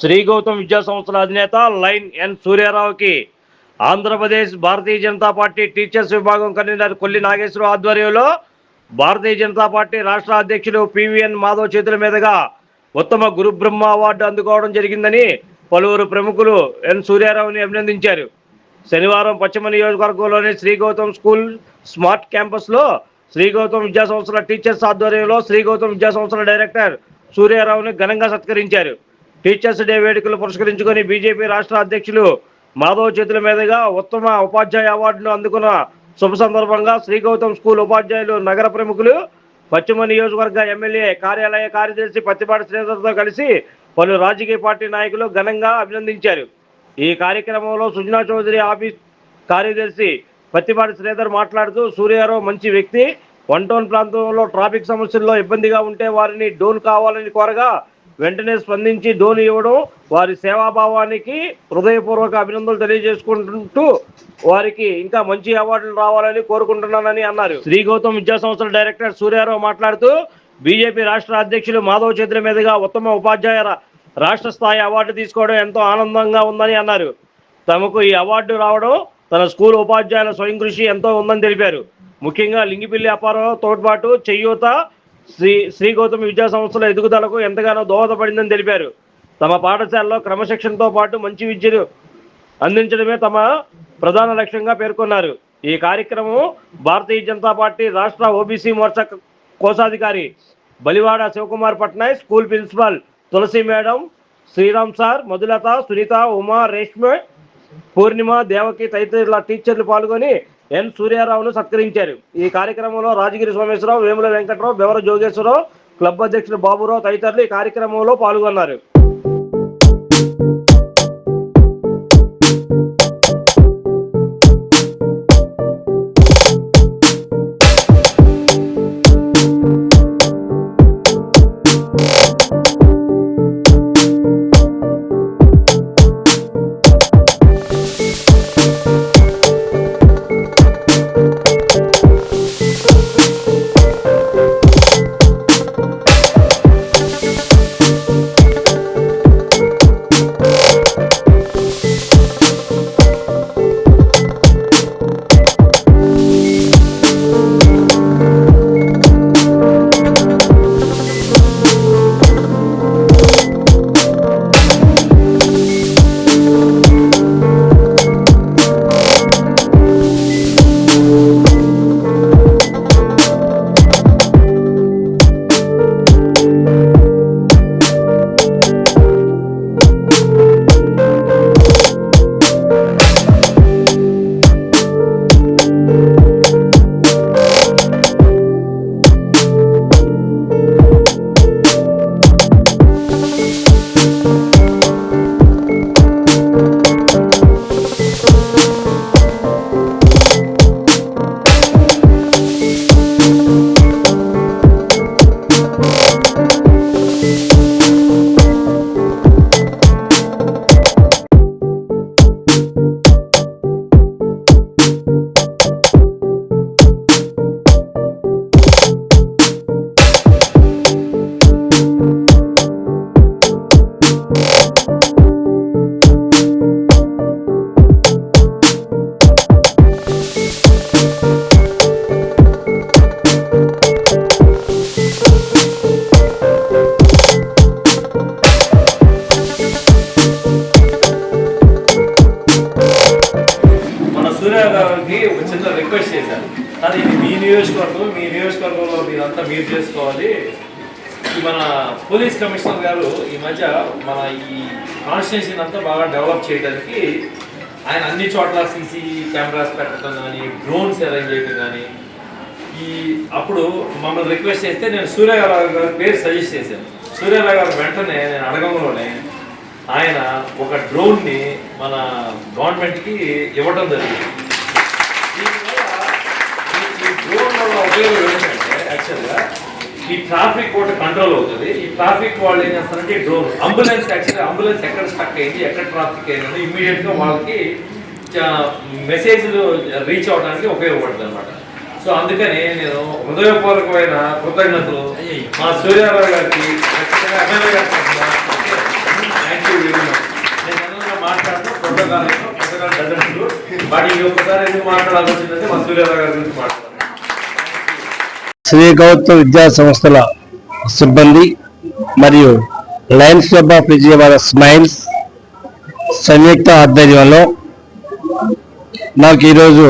శ్రీ గౌతమ్ విద్యా సంస్థల అధినేత లైన్ ఎన్ సూర్యారావుకి ఆంధ్రప్రదేశ్ భారతీయ జనతా పార్టీ టీచర్స్ విభాగం కన్వీనర్ కొల్లి నాగేశ్వరరావు ఆధ్వర్యంలో భారతీయ జనతా పార్టీ రాష్ట్ర అధ్యక్షులు పివిఎన్ మాధవ్ చేతుల మీదుగా ఉత్తమ గురు బ్రహ్మ అవార్డు అందుకోవడం జరిగిందని పలువురు ప్రముఖులు ఎన్ సూర్యారావుని అభినందించారు. శనివారం పశ్చిమ నియోజకవర్గంలోని శ్రీ గౌతమ్ స్కూల్ స్మార్ట్ క్యాంపస్లో శ్రీ గౌతమ్ విద్యా సంస్థల టీచర్స్ ఆధ్వర్యంలో శ్రీ గౌతమ్ విద్యా సంస్థల డైరెక్టర్ సూర్యారావుని ఘనంగా సత్కరించారు. టీచర్స్ డే వేడుకలు పురస్కరించుకొని బీజేపీ రాష్ట్ర అధ్యక్షులు మాధవ్ చేతుల మీదుగా ఉత్తమ ఉపాధ్యాయ అవార్డును అందుకున్న శుభ సందర్భంగా శ్రీ గౌతమ్ స్కూల్ ఉపాధ్యాయులు నగర ప్రముఖులు పశ్చిమ నియోజకవర్గ ఎమ్మెల్యే కార్యాలయ కార్యదర్శి పత్తిపాటి శ్రీధర్తో కలిసి పలు రాజకీయ పార్టీ నాయకులు ఘనంగా అభినందించారు. ఈ కార్యక్రమంలో సుజనా చౌదరి ఆఫీస్ కార్యదర్శి పత్తిపాటి శ్రీధర్ మాట్లాడుతూ సూర్యారావు మంచి వ్యక్తి. వన్ టౌన్ ప్రాంతంలో ట్రాఫిక్ సమస్యల్లో ఇబ్బందిగా ఉంటే వారిని డోన్ కావాలని కోరగా వెంటనే స్పందించి ధోని ఇవ్వడం వారి సేవాభావానికి హృదయపూర్వక అభినందనలు తెలియజేసుకుంటూ వారికి ఇంకా మంచి అవార్డులు రావాలని కోరుకుంటున్నానని అన్నారు. శ్రీ గౌతమ్ విద్యా సంస్థల డైరెక్టర్ సూర్యారావు మాట్లాడుతూ బీజేపీ రాష్ట్ర అధ్యక్షులు మాధవ్ చేతుల మీదుగా ఉత్తమ ఉపాధ్యాయ రాష్ట్ర స్థాయి అవార్డు తీసుకోవడం ఎంతో ఆనందంగా ఉందని అన్నారు. తమకు ఈ అవార్డు రావడం తన స్కూల్ ఉపాధ్యాయుల స్వయం కృషి ఎంతో ఉందని తెలిపారు. ముఖ్యంగా లింగిపిల్లి అప్పారావు తోడ్పాటు చెయ్యూత శ్రీ శ్రీ గౌతమి విద్యా సంస్థల ఎదుగుదలకు ఎంతగానో దోహదపడిందని తెలిపారు. తమ పాఠశాలలో క్రమశిక్షణతో పాటు మంచి విద్యను అందించడమే తమ ప్రధాన లక్ష్యంగా పేర్కొన్నారు. ఈ కార్యక్రమం భారతీయ జనతా పార్టీ రాష్ట్ర ఓబీసీ మోర్చా కోశాధికారి Balivada Sivakumar Patnaik school principal Tulasi madam Sriram sir Madhulatha Sunitha Uma Reshma Purnima Devaki తదితరుల టీచర్లు పాల్గొని ఎన్. సూర్యారావును సత్కరించారు. ఈ కార్యక్రమంలో రాజగిరి సోమేశ్వరరావు వేముల వెంకట్రావు బెవర జోగేశ్వరరావు క్లబ్ అధ్యక్షుడు బాబురావు తదితరులు ఈ కార్యక్రమంలో పాల్గొన్నారు. మన గారికి ఒక చిన్న రిక్వెస్ట్ చేశాను సార్ ఇది మీ నియోజకవర్గం మీ నియోజకవర్గంలో మీరంతా మీరు చేసుకోవాలి. ఈ మన పోలీస్ కమిషనర్ గారు ఈ మధ్య మన ఈ కాన్స్టిట్యూషన్ అంతా బాగా డెవలప్ చేయడానికి ఆయన అన్ని చోట్ల సీసీ కెమెరాస్ పెట్టడం కానీ డ్రోన్స్ అరేంజ్ చేయడం కానీ ఈ అప్పుడు మమ్మల్ని రిక్వెస్ట్ చేస్తే నేను సూర్యరావు గారి పేరు సజెస్ట్ చేశాను. సూర్యరావు గారు వెంటనే నేను అడగంలోనే ఆయన ఒక డ్రోన్ని మన గవర్నమెంట్కి ఇవ్వడం జరిగింది. ఉపయోగం ఏంటంటే యాక్చువల్గా ఈ ట్రాఫిక్ ఒకటి కంట్రోల్ అవుతుంది. ఈ ట్రాఫిక్ వాళ్ళు ఏం చేస్తారంటే డ్రోన్ అంబులెన్స్ యాక్చువల్గా అంబులెన్స్ ఎక్కడ స్టక్ అయింది ఎక్కడ ట్రాఫిక్ అయింది ఇమీడియట్గా వాళ్ళకి మెసేజ్లు రీచ్ అవడానికి ఉపయోగపడుతుంది అనమాట సో అందుకని నేను హృదయపూర్వకమైన కృతజ్ఞతలు మా సూర్యారావు గారికి మాట్లాడుతూ పుస్తకాలు పుస్తకాలు డజన్స్ వాటికి ఒక్కసారి ఎందుకు మాట్లాడాల్సి వచ్చిందంటే మా సూర్యారావు గారి గురించి మాట్లాడుతుంది శ్రీ గౌతమ్ విద్యా సంస్థల సిబ్బంది మరియు Lions club of Vijayawada smiles సంయుక్త ఆధ్వర్యంలో నాకు ఈరోజు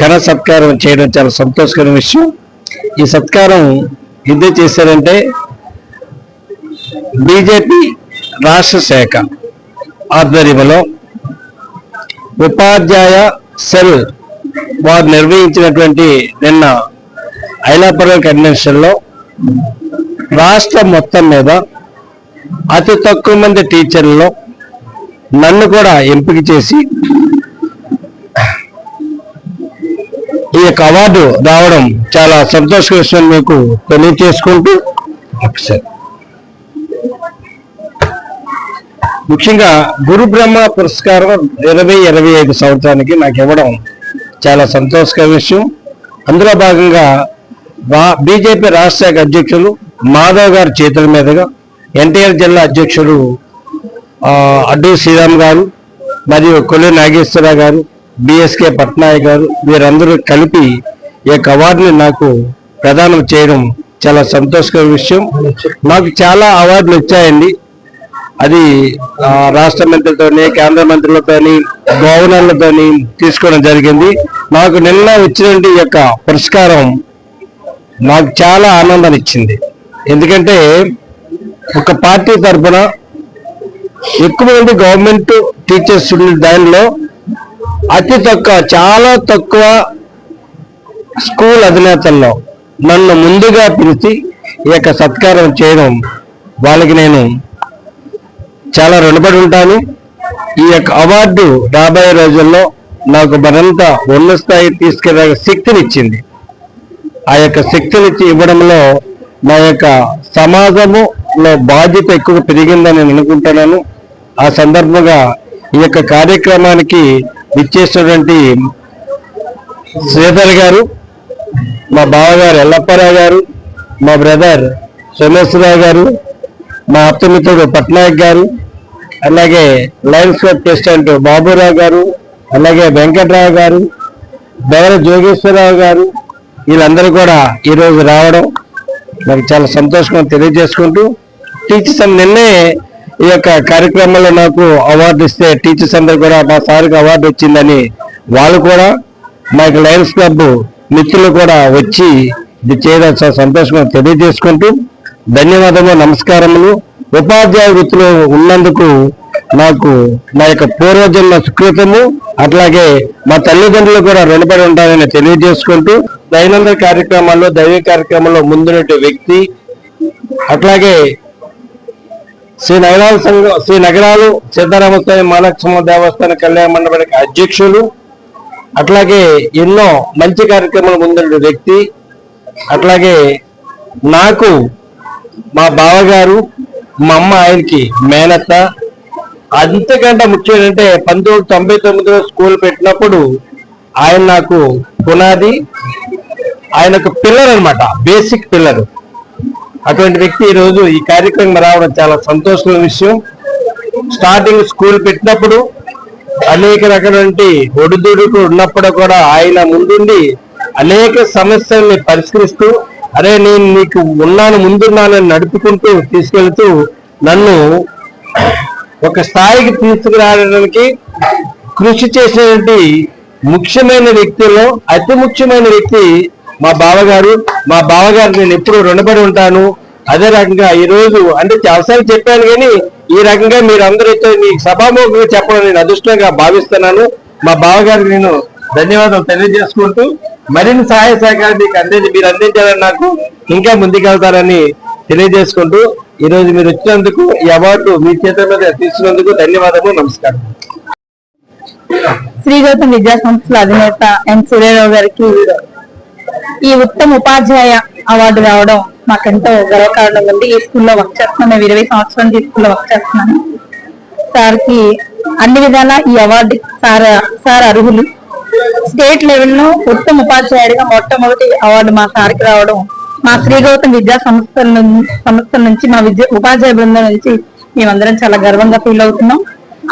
ఘన సత్కారం చేయడం చాలా సంతోషకరమైన విషయం. ఈ సత్కారం ఎందుకు చేశారంటే బీజేపీ రాష్ట్ర శాఖ ఆధ్వర్యంలో ఉపాధ్యాయ సెల్ వారు నిర్వహించినటువంటి నిన్న ఐలాపురం కన్వెన్షన్లో రాష్ట్రం మొత్తం మీద అతి తక్కువ మంది టీచర్లలో నన్ను కూడా ఎంపిక చేసి ఈ యొక్క అవార్డు రావడం చాలా సంతోషకర విషయం మీకు తెలియచేసుకుంటూ ఒకసారి ముఖ్యంగా గురు బ్రహ్మ పురస్కారం ఇరవై ఇరవై ఐదు సంవత్సరానికి నాకు ఇవ్వడం చాలా సంతోషకర విషయం. అందులో భాగంగా బీజేపీ రాష్ట్ర శాఖ అధ్యక్షులు మాధవ్ గారి చేతుల మీదుగా ఎన్టీఆర్ జిల్లా అధ్యక్షుడు అడ్డు శ్రీరామ్ గారు మరియు కొల్లి నాగేశ్వరరావు గారు బిఎస్కే పట్నాయక్ గారు వీరందరూ కలిపి ఈ యొక్క అవార్డుని నాకు ప్రదానం చేయడం చాలా సంతోషకర విషయం. నాకు చాలా అవార్డులు వచ్చాయండి. అది రాష్ట్ర మంత్రులతోని కేంద్ర మంత్రులతోని గవర్నర్లతోని తీసుకోవడం జరిగింది. నాకు నిన్న వచ్చినటువంటి ఈ యొక్క పురస్కారం నాకు చాలా ఆనందాన్ని ఇచ్చింది. ఎందుకంటే ఒక పార్టీ తరఫున ఎక్కువ మంది గవర్నమెంట్ టీచర్స్ దానిలో అతి తక్కువ చాలా తక్కువ స్కూల్ అధినేతల్లో నన్ను ముందుగా పిలిచి ఈ యొక్క సత్కారం చేయడం వాళ్ళకి నేను చాలా రుణపడి ఉంటాను. ఈ యొక్క అవార్డు రాబోయే రోజుల్లో నాకు మరింత ఉన్నత స్థాయి తీసుకెళ్ళే శక్తినిచ్చింది. ఆ యొక్క శక్తినిచ్చి ఇవ్వడంలో మా యొక్క సమాజములో బాధ్యత ఎక్కువ పెరిగిందని నేను అనుకుంటున్నాను. ఆ సందర్భంగా ఈ యొక్క కార్యక్రమానికి ఇచ్చేసినటువంటి శ్రీధర్ గారు మా బావగారు ఎల్లప్పారావు గారు మా బ్రదర్ సోమేశ్వరరావు గారు మా ఆప్తమిత్రుడు పట్నాయక్ గారు అలాగే లయన్స్ క్లబ్ ప్రెసిడెంట్ బాబురావు గారు అలాగే వెంకట్రావు గారు బెవర జోగేశ్వరరావు గారు వీళ్ళందరూ కూడా ఈరోజు రావడం నాకు చాలా సంతోషంగా తెలియజేసుకుంటూ టీచర్స్ నిన్నే ఈ యొక్క కార్యక్రమంలో నాకు అవార్డు ఇస్తే టీచర్స్ అందరు కూడా మా సార్కి అవార్డు వచ్చిందని వాళ్ళు కూడా మాకు లయన్స్ క్లబ్ మిత్రులు కూడా వచ్చి ఇది చేయడం చాలా సంతోషంగా తెలియజేసుకుంటూ ధన్యవాదములు నమస్కారములు. ఉపాధ్యాయ వృత్తిలో ఉన్నందుకు నాకు నా యొక్క పూర్వజన్మ సుకృతము అట్లాగే మా తల్లిదండ్రులు కూడా రుణపడి ఉంటారని తెలియజేసుకుంటూ దైనందిన కార్యక్రమాల్లో దైవ కార్యక్రమంలో ముందున్నట్టు వ్యక్తి అట్లాగే శ్రీ నగరాల సంఘం శ్రీ నగరాలు సీతారామస్వామి మహాలక్ష్మ దేవస్థాన కళ్యాణ మండపానికి అధ్యక్షులు అట్లాగే ఎన్నో మంచి కార్యక్రమాలు ముందున్న వ్యక్తి అట్లాగే నాకు మా బావగారు మా అమ్మ ఆయనకి మేనత్త. అంతకంటే ముఖ్యం ఏంటంటే పంతొమ్మిది తొంభై తొమ్మిదిలో స్కూల్ పెట్టినప్పుడు ఆయన నాకు పునాది ఆయనకు పిల్లర్ అనమాట బేసిక్ పిల్లర్. అటువంటి వ్యక్తి ఈ రోజు ఈ కార్యక్రమం రావడం చాలా సంతోషమైన విషయం. స్టార్టింగ్ స్కూల్ పెట్టినప్పుడు అనేక రకాలైన ఒడిదుడుకు ఉన్నప్పుడు కూడా ఆయన ముందుండి అనేక సమస్యల్ని పరిష్కరిస్తూ అరే నేను నీకు ఉన్నాను ముందున్నానని నడుపుకుంటూ తీసుకెళ్తూ నన్ను ఒక స్థాయికి తీసుకురావడానికి కృషి చేసినటువంటి ముఖ్యమైన వ్యక్తుల్లో అతి ముఖ్యమైన వ్యక్తి మా బావగారు మా బావగారు నేను ఎప్పుడు రుణపడి ఉంటాను. అదే రకంగా ఈ రోజు అంటే చాలాసార్లు చెప్పాను కానీ ఈ రకంగా మీరు అందరితో మీ సభాముఖంగా చెప్పడం నేను అదృష్టంగా భావిస్తున్నాను. మా బావగారికి నేను ధన్యవాదాలు తెలియజేసుకుంటూ మరిన్ని సహాయ సహకారం మీకు అందించి మీరు అందించాలని నాకు ఇంకా ముందుకెళ్తారని తెలియజేసుకుంటూ ఈ రోజు మీరు వచ్చినందుకు ఈ అవార్డు మీ చేతుల మీద తీసుకున్నందుకు ధన్యవాదము నమస్కారం. శ్రీ గౌతమ్ విద్యా సంస్థల అధినేత ఎన్. సూర్యారావు గారికి ఈ ఉత్తమ ఉపాధ్యాయ అవార్డు రావడం మాకెంతో గర్వకారణం ఉంది ఈ స్కూల్లో వర్క్ చేస్తున్నాను. మేము ఇరవై సంవత్సరాల నుంచి ఈ స్కూల్లో వర్క్ చేస్తున్నాను. సార్కి అన్ని విధాల ఈ అవార్డు సార్ సార్ అర్హులు. స్టేట్ లెవెల్లో ఉత్తమ ఉపాధ్యాయుడిగా మొట్టమొదటి అవార్డు మా సార్కి రావడం మా శ్రీ గౌతమ్ విద్యా సంస్థల సంస్థల నుంచి మా విద్య ఉపాధ్యాయ బృందం నుంచి మేమందరం చాలా గర్వంగా ఫీల్ అవుతున్నాం.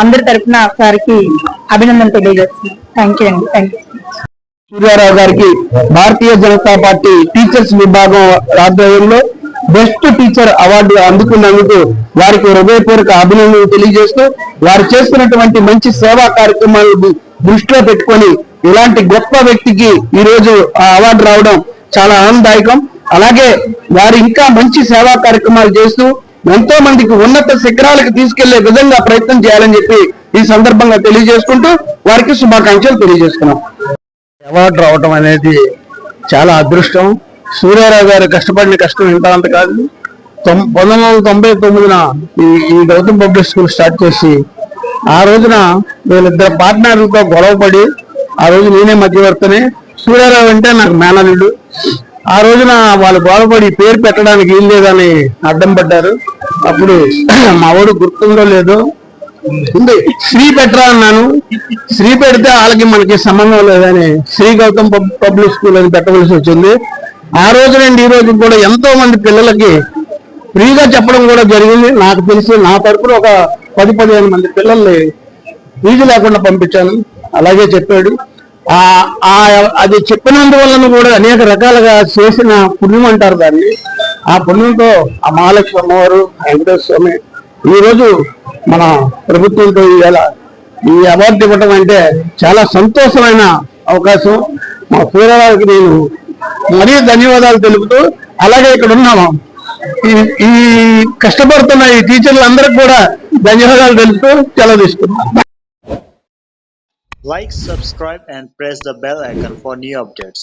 అందరి తరఫున సార్కి అభినందన తెలియజేస్తున్నాం. థ్యాంక్ యూ అండి. థ్యాంక్ యూ సూర్యారావు గారికి భారతీయ జనతా పార్టీ టీచర్స్ విభాగం ఆధ్వర్యంలో బెస్ట్ టీచర్ అవార్డు అందుకున్నందుకు వారికి హృదయపూర్వక అభినందనలు తెలియజేస్తూ వారు చేస్తున్నటువంటి మంచి సేవా కార్యక్రమాలను దృష్టిలో పెట్టుకొని ఇలాంటి గొప్ప వ్యక్తికి ఈ రోజు ఆ అవార్డు రావడం చాలా ఆనందదాయకం. అలాగే వారు ఇంకా మంచి సేవా కార్యక్రమాలు చేస్తూ ఎంతో మందికి ఉన్నత శిఖరాలకు తీసుకెళ్ళే విధంగా ప్రయత్నం చేయాలని చెప్పి ఈ సందర్భంగా తెలియజేసుకుంటూ వారికి శుభాకాంక్షలు తెలియజేస్తున్నాం అవార్డు రావటం అనేది చాలా అదృష్టం. సూర్యారావు గారు కష్టపడిన కష్టం ఎంత అంత కాదు. తొం- పంతొమ్మిది వందల తొంభై తొమ్మిదిన ఈ ఈ గౌతమ్ పబ్లిక్ స్కూల్ స్టార్ట్ చేసి ఆ రోజున వీళ్ళిద్దరు పార్ట్నర్లతో గొడవపడి ఆ రోజు నేనే మధ్యవర్తని. సూర్యారావు అంటే నాకు మేనల్లుడు. ఆ రోజున వాళ్ళు గొడవపడి పేరు పెట్టడానికి ఏం లేదని అడ్డం పడ్డారు. అప్పుడు మా వాడు గుర్తుందో లేదో ఉంది. శ్రీ పెట్టరా అన్నాను. శ్రీ పెడితే వాళ్ళకి మనకి సంబంధం లేదని శ్రీ గౌతమ్ పబ్- పబ్లిక్ స్కూల్ అని పెట్టవలసి వచ్చింది. ఆ రోజు నుండి ఈ రోజు కూడా ఎంతో మంది పిల్లలకి ఫ్రీగా చెప్పడం కూడా జరిగింది. నాకు తెలిసి నా తరపున ఒక పది పదిహేను మంది పిల్లల్ని ఫీజు లేకుండా పంపించాను. అలాగే చెప్పాడు. ఆ అది చెప్పినందువలన కూడా అనేక రకాలుగా చేసిన పుణ్యం అంటారు దాన్ని. ఆ పుణ్యంతో ఆ మహాలక్ష్మి అమ్మవారు వెంకటేశ్వర స్వామి ఈరోజు మన ప్రభుత్వంతో ఇవాళ ఈ అవార్డు ఇవ్వటం అంటే చాలా సంతోషమైన అవకాశం. మా సూర్యరావుకి నేను మరీ ధన్యవాదాలు తెలుపుతూ అలాగే ఇక్కడ ఉన్నాము ఈ కష్టపడుతున్న ఈ టీచర్లందరికీ కూడా ధన్యవాదాలు తెలుపుతూ సెలవు తీసుకుంటున్నాను Like, subscribe, and press the bell icon for new updates.